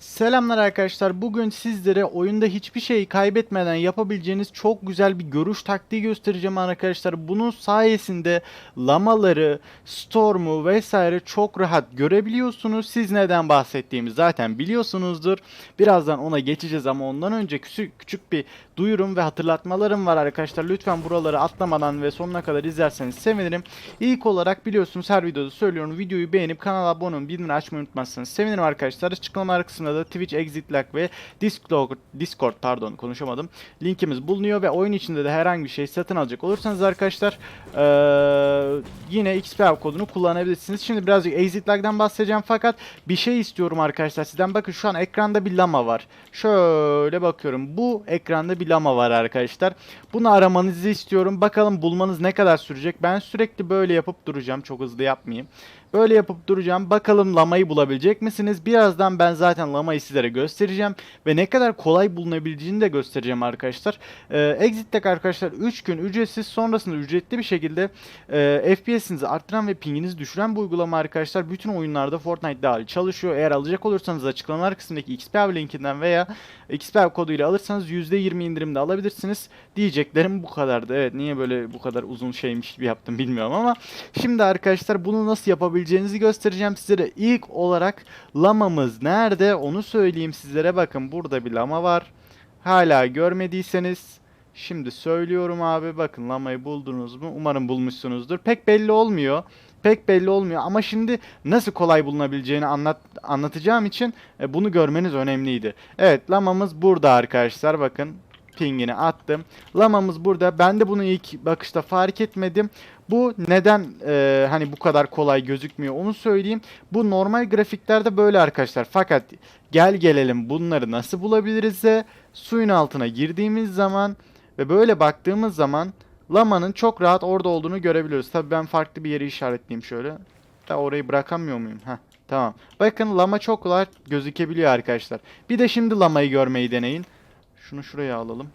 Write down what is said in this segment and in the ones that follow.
Selamlar arkadaşlar. Bugün sizlere oyunda hiçbir şey kaybetmeden yapabileceğiniz çok güzel bir görüş taktiği göstereceğim arkadaşlar. Bunun sayesinde lamaları, storm'u vesaire çok rahat görebiliyorsunuz. Siz neden bahsettiğimi zaten biliyorsunuzdur. Birazdan ona geçeceğiz ama ondan önce küçük, küçük bir duyurum ve hatırlatmalarım var arkadaşlar. Lütfen buraları atlamadan ve sonuna kadar izlerseniz sevinirim. İlk olarak biliyorsunuz her videoda söylüyorum. Videoyu beğenip kanala abone olun, bildirimleri açmayı unutmazsanız sevinirim arkadaşlar. Açıklamalar kısmında da Twitch, Exit Lag ve Discord, Discord pardon konuşamadım. Linkimiz bulunuyor ve oyun içinde de herhangi bir şey satın alacak olursanız arkadaşlar eee, yine XP kodunu kullanabilirsiniz. Şimdi birazcık Exit Lag'dan bahsedeceğim fakat bir şey istiyorum arkadaşlar sizden. Bakın şu an ekranda bir lama var. Şöyle bakıyorum. Bu ekranda bir lama var arkadaşlar. Bunu aramanızı istiyorum. Bakalım bulmanız ne kadar sürecek. Ben sürekli böyle yapıp duracağım. Çok hızlı yapmayayım. Böyle yapıp duracağım. Bakalım lamayı bulabilecek misiniz? Birazdan ben zaten lamayı sizlere göstereceğim. Ve ne kadar kolay bulunabileceğini de göstereceğim arkadaşlar. Ee, Exit Tag arkadaşlar 3 gün ücretsiz sonrasında ücretli bir şekilde e, FPS'inizi arttıran ve pinginizi düşüren bir uygulama arkadaşlar. Bütün oyunlarda Fortnite dahil çalışıyor. Eğer alacak olursanız açıklamalar kısmındaki XP abi linkinden veya XP abi koduyla alırsanız %20 indirimde alabilirsiniz. Diyeceklerim bu kadardı. Evet niye böyle bu kadar uzun şeymiş gibi yaptım bilmiyorum ama şimdi arkadaşlar bunu nasıl yapabileceğinizi göstereceğim sizlere. İlk olarak lamamız nerede onu söyleyeyim sizlere. Bakın burada bir lama var. Hala görmediyseniz şimdi söylüyorum abi. Bakın lamayı buldunuz mu? Umarım bulmuşsunuzdur. Pek belli olmuyor. Pek belli olmuyor ama şimdi nasıl kolay bulunabileceğini anlat anlatacağım için e, bunu görmeniz önemliydi. Evet lamamız burada arkadaşlar bakın pingini attım. Lamamız burada. Ben de bunu ilk bakışta fark etmedim. Bu neden e, hani bu kadar kolay gözükmüyor onu söyleyeyim. Bu normal grafiklerde böyle arkadaşlar. Fakat gel gelelim bunları nasıl bulabiliriz de suyun altına girdiğimiz zaman ve böyle baktığımız zaman lamanın çok rahat orada olduğunu görebiliyoruz. Tabii ben farklı bir yeri işaretleyeyim şöyle. Da orayı bırakamıyor muyum? Heh, tamam. Bakın lama çok kolay gözükebiliyor arkadaşlar. Bir de şimdi lamayı görmeyi deneyin. Şunu şuraya alalım.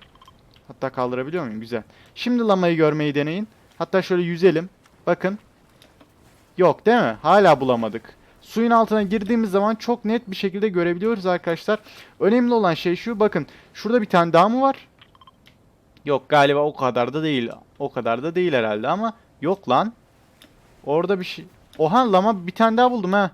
Hatta kaldırabiliyor muyum? Güzel. Şimdi lamayı görmeyi deneyin. Hatta şöyle yüzelim. Bakın. Yok değil mi? Hala bulamadık. Suyun altına girdiğimiz zaman çok net bir şekilde görebiliyoruz arkadaşlar. Önemli olan şey şu. Bakın. Şurada bir tane daha mı var? Yok galiba o kadar da değil. O kadar da değil herhalde ama yok lan. Orada bir şey. Oha lama bir tane daha buldum ha.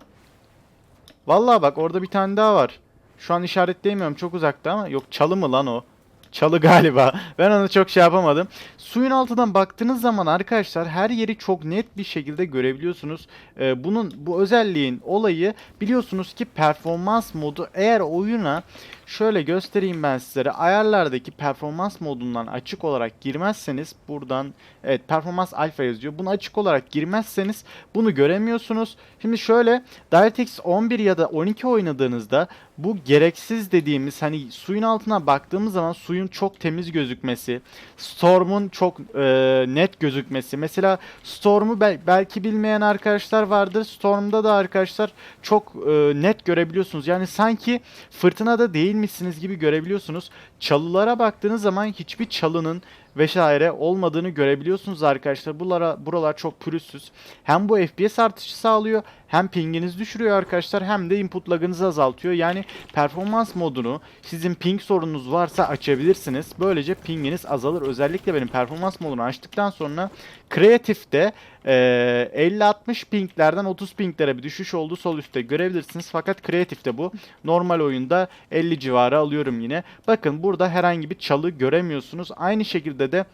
Vallahi bak orada bir tane daha var. Şu an işaretleyemiyorum çok uzakta ama yok çalı mı lan o? Çalı galiba. Ben onu çok şey yapamadım. Suyun altından baktığınız zaman arkadaşlar her yeri çok net bir şekilde görebiliyorsunuz. Ee, bunun bu özelliğin olayı biliyorsunuz ki performans modu eğer oyuna şöyle göstereyim ben sizlere ayarlardaki performans modundan açık olarak girmezseniz buradan evet performans alfa yazıyor. Bunu açık olarak girmezseniz bunu göremiyorsunuz. Şimdi şöyle DirectX 11 ya da 12 oynadığınızda bu gereksiz dediğimiz hani suyun altına baktığımız zaman suyun çok temiz gözükmesi, Storm'un çok e, net gözükmesi. Mesela Storm'u bel- belki bilmeyen arkadaşlar vardır. Storm'da da arkadaşlar çok e, net görebiliyorsunuz. Yani sanki fırtınada değilmişsiniz gibi görebiliyorsunuz. Çalılara baktığınız zaman hiçbir çalının vesaire olmadığını görebiliyorsunuz arkadaşlar. Buralara, buralar çok pürüzsüz. Hem bu FPS artışı sağlıyor hem pinginizi düşürüyor arkadaşlar hem de input lagınızı azaltıyor. Yani performans modunu sizin ping sorununuz varsa açabilirsiniz. Böylece pinginiz azalır. Özellikle benim performans modunu açtıktan sonra Creative'de eee, 50-60 pinglerden 30 pinglere bir düşüş oldu. Sol üstte görebilirsiniz. Fakat Creative'de bu. Normal oyunda 50 civarı alıyorum yine. Bakın burada herhangi bir çalı göremiyorsunuz. Aynı şekilde de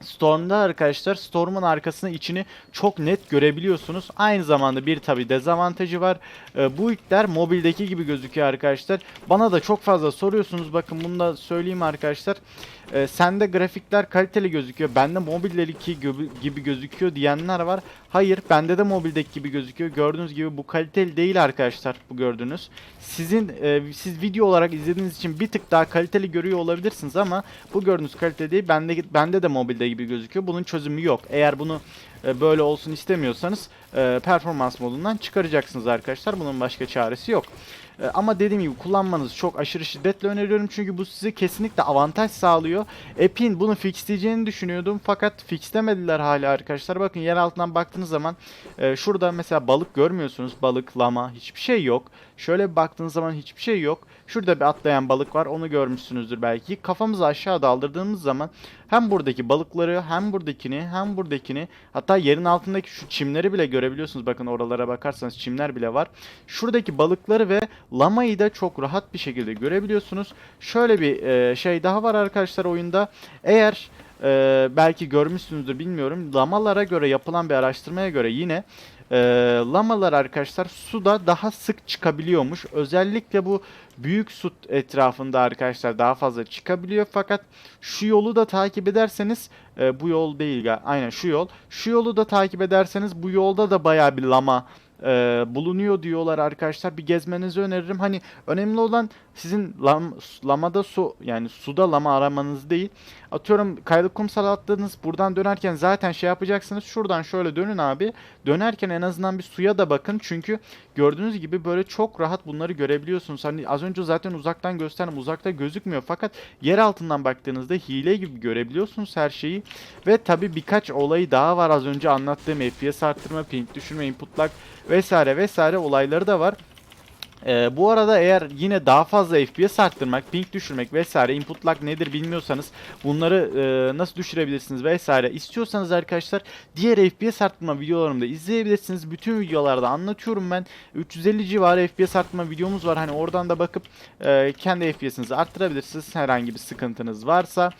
Storm'da arkadaşlar Storm'un arkasını içini çok net görebiliyorsunuz. Aynı zamanda bir tabi dezavantajı var. Ee, bu ilkler mobildeki gibi gözüküyor arkadaşlar. Bana da çok fazla soruyorsunuz. Bakın bunu da söyleyeyim arkadaşlar. Ee, sende grafikler kaliteli gözüküyor. Bende mobildeki gibi gözüküyor diyenler var. Hayır bende de mobildeki gibi gözüküyor. Gördüğünüz gibi bu kaliteli değil arkadaşlar bu gördüğünüz. Sizin e, siz video olarak izlediğiniz için bir tık daha kaliteli görüyor olabilirsiniz ama bu gördüğünüz kalite değil. Bende bende de mobilde gibi gözüküyor. Bunun çözümü yok. Eğer bunu e, böyle olsun istemiyorsanız e, performans modundan çıkaracaksınız arkadaşlar. Bunun başka çaresi yok. E, ama dediğim gibi kullanmanızı çok aşırı şiddetle öneriyorum çünkü bu size kesinlikle avantaj sağlıyor. App'in bunu fixleyeceğini düşünüyordum fakat fixlemediler hala arkadaşlar. Bakın yer altından baktığınız zaman e, şurada mesela balık görmüyorsunuz. Balık, lama hiçbir şey yok. Şöyle bir baktığınız zaman hiçbir şey yok. Şurada bir atlayan balık var. Onu görmüşsünüzdür belki. Kafamızı aşağı daldırdığımız zaman hem buradaki balıkları hem buradakini hem buradakini hatta yerin altındaki şu çimleri bile görebiliyorsunuz. Bakın oralara bakarsanız çimler bile var. Şuradaki balıkları ve lamayı da çok rahat bir şekilde görebiliyorsunuz. Şöyle bir e, şey daha var arkadaşlar oyunda. Eğer e, belki görmüşsünüzdür bilmiyorum. Lamalara göre yapılan bir araştırmaya göre yine e, lamalar arkadaşlar suda daha sık çıkabiliyormuş. Özellikle bu büyük su etrafında arkadaşlar daha fazla çıkabiliyor. Fakat şu yolu da takip ederseniz e, bu yol değil aynen şu yol. Şu yolu da takip ederseniz bu yolda da baya bir lama e, bulunuyor diyorlar arkadaşlar. Bir gezmenizi öneririm. Hani önemli olan sizin lam, lamada su yani suda lama aramanız değil. Atıyorum kayalık kumsal attınız. Buradan dönerken zaten şey yapacaksınız. Şuradan şöyle dönün abi. Dönerken en azından bir suya da bakın. Çünkü gördüğünüz gibi böyle çok rahat bunları görebiliyorsunuz. Hani az önce zaten uzaktan gösterdim. Uzakta gözükmüyor. Fakat yer altından baktığınızda hile gibi görebiliyorsunuz her şeyi. Ve tabi birkaç olayı daha var az önce anlattığım FPS arttırma, ping düşürme, input lag vesaire vesaire olayları da var. Ee, bu arada eğer yine daha fazla FPS arttırmak, ping düşürmek vesaire, input lag nedir bilmiyorsanız bunları e, nasıl düşürebilirsiniz vesaire istiyorsanız arkadaşlar diğer FPS arttırma videolarımı da izleyebilirsiniz. Bütün videolarda anlatıyorum ben. 350 civarı FPS arttırma videomuz var. Hani oradan da bakıp e, kendi FPS'inizi arttırabilirsiniz herhangi bir sıkıntınız varsa.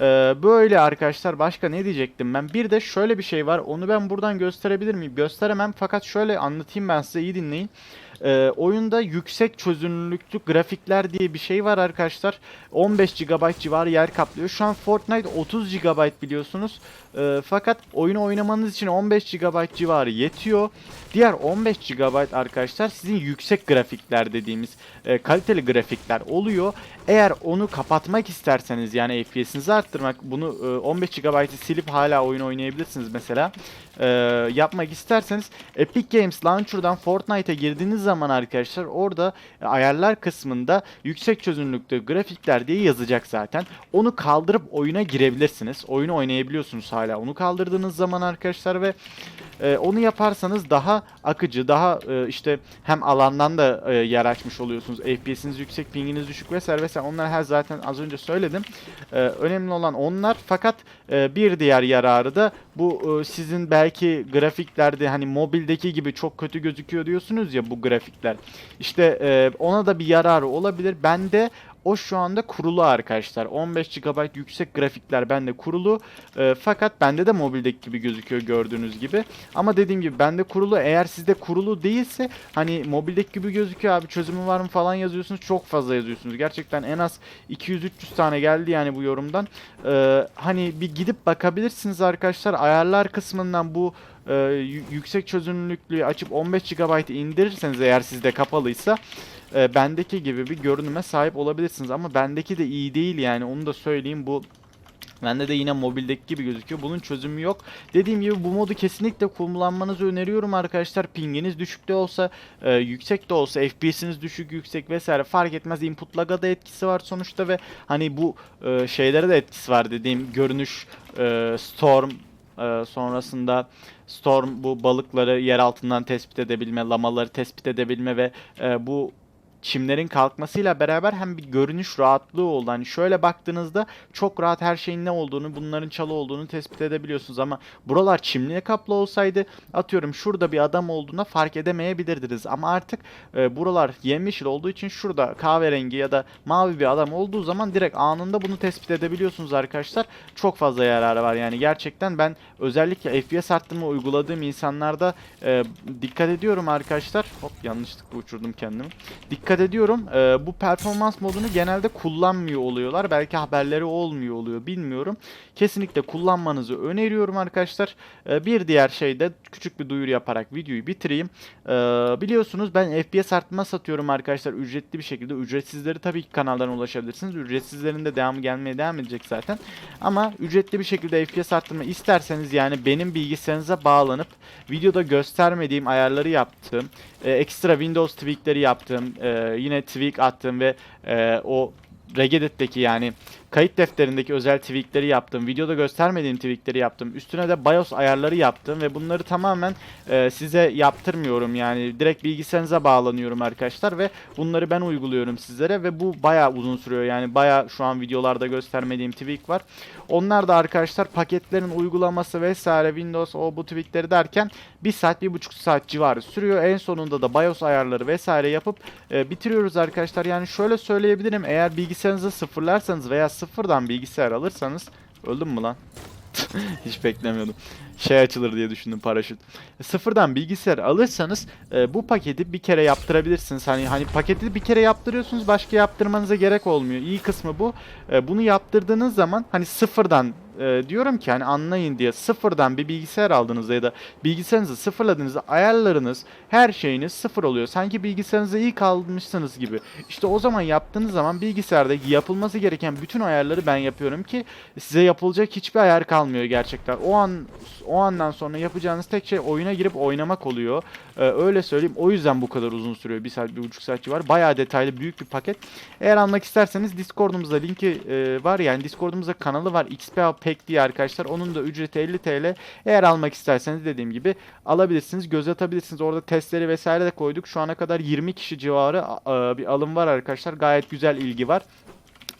Ee, böyle arkadaşlar başka ne diyecektim ben? Bir de şöyle bir şey var. Onu ben buradan gösterebilir miyim? Gösteremem fakat şöyle anlatayım ben size iyi dinleyin. Ee, oyunda yüksek çözünürlüklü grafikler diye bir şey var arkadaşlar. 15 GB civarı yer kaplıyor. Şu an Fortnite 30 GB biliyorsunuz. Ee, fakat oyunu oynamanız için 15 GB civarı yetiyor. Diğer 15 GB arkadaşlar sizin yüksek grafikler dediğimiz e, kaliteli grafikler oluyor. Eğer onu kapatmak isterseniz yani FPS'inizi arttırmak bunu e, 15 GB'ı silip hala oyun oynayabilirsiniz mesela. E, yapmak isterseniz Epic Games Launcher'dan Fortnite'a girdiğiniz zaman arkadaşlar orada e, ayarlar kısmında yüksek çözünürlüklü grafikler diye yazacak zaten. Onu kaldırıp oyuna girebilirsiniz. Oyunu oynayabiliyorsunuz hala. Onu kaldırdığınız zaman arkadaşlar ve e, onu yaparsanız daha akıcı, daha e, işte hem alandan da e, yer açmış oluyorsunuz. FPS'iniz yüksek, pinginiz düşük vesaire vesaire. Onlar her zaten az önce söyledim. E, önemli olan onlar. Fakat e, bir diğer yararı da bu e, sizin belki grafiklerde hani mobildeki gibi çok kötü gözüküyor diyorsunuz ya bu grafikler. İşte e, ona da bir yararı olabilir. Bende o şu anda kurulu arkadaşlar. 15 GB yüksek grafikler bende kurulu. E, fakat bende de mobildeki gibi gözüküyor gördüğünüz gibi. Ama dediğim gibi bende kurulu. Eğer sizde kurulu değilse hani mobildeki gibi gözüküyor abi çözümü var mı falan yazıyorsunuz. Çok fazla yazıyorsunuz. Gerçekten en az 200-300 tane geldi yani bu yorumdan. E, hani bir gidip bakabilirsiniz arkadaşlar. Ayarlar kısmından bu e, yü- yüksek çözünürlüklüğü açıp 15 GB indirirseniz eğer sizde kapalıysa e, bendeki gibi bir görünüme sahip olabilirsiniz ama bendeki de iyi değil yani onu da söyleyeyim bu Bende de yine mobildeki gibi gözüküyor. Bunun çözümü yok. Dediğim gibi bu modu kesinlikle kullanmanızı öneriyorum arkadaşlar. Pinginiz düşük de olsa, e, yüksek de olsa, FPS'iniz düşük, yüksek vesaire fark etmez. Input lag'a da etkisi var sonuçta ve hani bu e, şeylere de etkisi var dediğim görünüş, e, storm, e, sonrasında storm bu balıkları yer altından tespit edebilme, lamaları tespit edebilme ve e, bu çimlerin kalkmasıyla beraber hem bir görünüş rahatlığı oldu. Hani şöyle baktığınızda çok rahat her şeyin ne olduğunu, bunların çalı olduğunu tespit edebiliyorsunuz ama buralar çimliğe kaplı olsaydı atıyorum şurada bir adam olduğuna fark edemeyebilirdiniz. Ama artık e, buralar yemyeşil olduğu için şurada kahverengi ya da mavi bir adam olduğu zaman direkt anında bunu tespit edebiliyorsunuz arkadaşlar. Çok fazla yararı var yani gerçekten ben özellikle FPS arttırma uyguladığım insanlarda e, dikkat ediyorum arkadaşlar. Hop yanlışlıkla uçurdum kendimi dikkat ediyorum. Ee, bu performans modunu genelde kullanmıyor oluyorlar. Belki haberleri olmuyor oluyor bilmiyorum. Kesinlikle kullanmanızı öneriyorum arkadaşlar. Ee, bir diğer şey de küçük bir duyuru yaparak videoyu bitireyim. Ee, biliyorsunuz ben FPS artma satıyorum arkadaşlar ücretli bir şekilde. Ücretsizleri tabii ki kanaldan ulaşabilirsiniz. Ücretsizlerin de devamı gelmeye devam edecek zaten. Ama ücretli bir şekilde FPS arttırma isterseniz yani benim bilgisayarınıza bağlanıp videoda göstermediğim ayarları yaptığım, e, ekstra Windows tweakleri yaptığım, e, e, yine tweak attım ve e, o Regedit'teki yani kayıt defterindeki özel tweakleri yaptım. Videoda göstermediğim tweakleri yaptım. Üstüne de BIOS ayarları yaptım ve bunları tamamen e, size yaptırmıyorum. Yani direkt bilgisayarınıza bağlanıyorum arkadaşlar ve bunları ben uyguluyorum sizlere ve bu bayağı uzun sürüyor. Yani bayağı şu an videolarda göstermediğim tweak var. Onlar da arkadaşlar paketlerin uygulaması vesaire Windows o bu tweakleri derken 1 saat 1,5 saat civarı sürüyor. En sonunda da BIOS ayarları vesaire yapıp e, bitiriyoruz arkadaşlar. Yani şöyle söyleyebilirim. Eğer bilgisayarınızı sıfırlarsanız veya sıfırdan bilgisayar alırsanız öldüm mü lan? Hiç beklemiyordum. Şey açılır diye düşündüm paraşüt. Sıfırdan bilgisayar alırsanız e, bu paketi bir kere yaptırabilirsiniz. Hani hani paketi bir kere yaptırıyorsunuz başka yaptırmanıza gerek olmuyor. İyi kısmı bu. E, bunu yaptırdığınız zaman hani sıfırdan e, diyorum ki hani anlayın diye sıfırdan bir bilgisayar aldığınızda ya da bilgisayarınızı sıfırladığınızda ayarlarınız her şeyiniz sıfır oluyor. Sanki bilgisayarınızı ilk almışsınız gibi. İşte o zaman yaptığınız zaman bilgisayarda yapılması gereken bütün ayarları ben yapıyorum ki size yapılacak hiçbir ayar kalmıyor gerçekten. O an o andan sonra yapacağınız tek şey oyuna girip oynamak oluyor. Ee, öyle söyleyeyim. O yüzden bu kadar uzun sürüyor. Bir saat, bir buçuk saat civarı. Bayağı detaylı, büyük bir paket. Eğer almak isterseniz Discord'umuzda linki e, var. Yani Discord'umuzda kanalı var. XPA Pack diye arkadaşlar. Onun da ücreti 50 TL. Eğer almak isterseniz dediğim gibi alabilirsiniz. Göz atabilirsiniz. Orada testleri vesaire de koyduk. Şu ana kadar 20 kişi civarı e, bir alım var arkadaşlar. Gayet güzel ilgi var.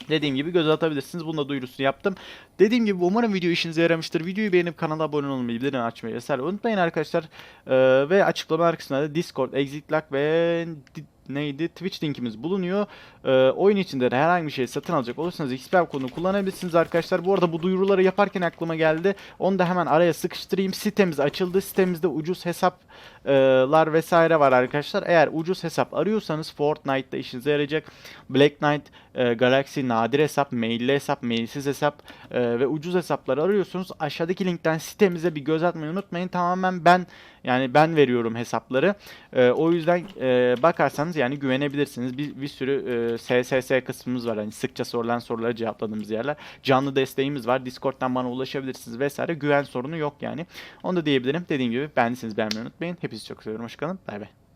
Dediğim gibi göz atabilirsiniz. Bunun da duyurusunu yaptım. Dediğim gibi umarım video işinize yaramıştır. Videoyu beğenip kanala abone olmayı, bildirim açmayı vesaire unutmayın arkadaşlar. Ee, ve açıklama kısmında da Discord, Exit Lock ve neydi? Twitch linkimiz bulunuyor. Ee, oyun içinde de herhangi bir şey satın alacak olursanız XPR kodunu kullanabilirsiniz arkadaşlar. Bu arada bu duyuruları yaparken aklıma geldi. Onu da hemen araya sıkıştırayım. Sitemiz açıldı. Sitemizde ucuz hesaplar vesaire var arkadaşlar. Eğer ucuz hesap arıyorsanız Fortnite'da işinize yarayacak. Black Knight, e, Galaxy nadir hesap, mailli hesap, mailsiz hesap e, ve ucuz hesapları arıyorsunuz. Aşağıdaki linkten sitemize bir göz atmayı unutmayın. Tamamen ben yani ben veriyorum hesapları. E, o yüzden e, bakarsanız yani güvenebilirsiniz. Bir, bir sürü e, SSS kısmımız var. Hani sıkça sorulan soruları cevapladığımız yerler. Canlı desteğimiz var. Discord'dan bana ulaşabilirsiniz vesaire. Güven sorunu yok yani. Onu da diyebilirim. Dediğim gibi beğendiyseniz beğenmeyi unutmayın. Hepinizi çok seviyorum. Hoşçakalın. Bay bay.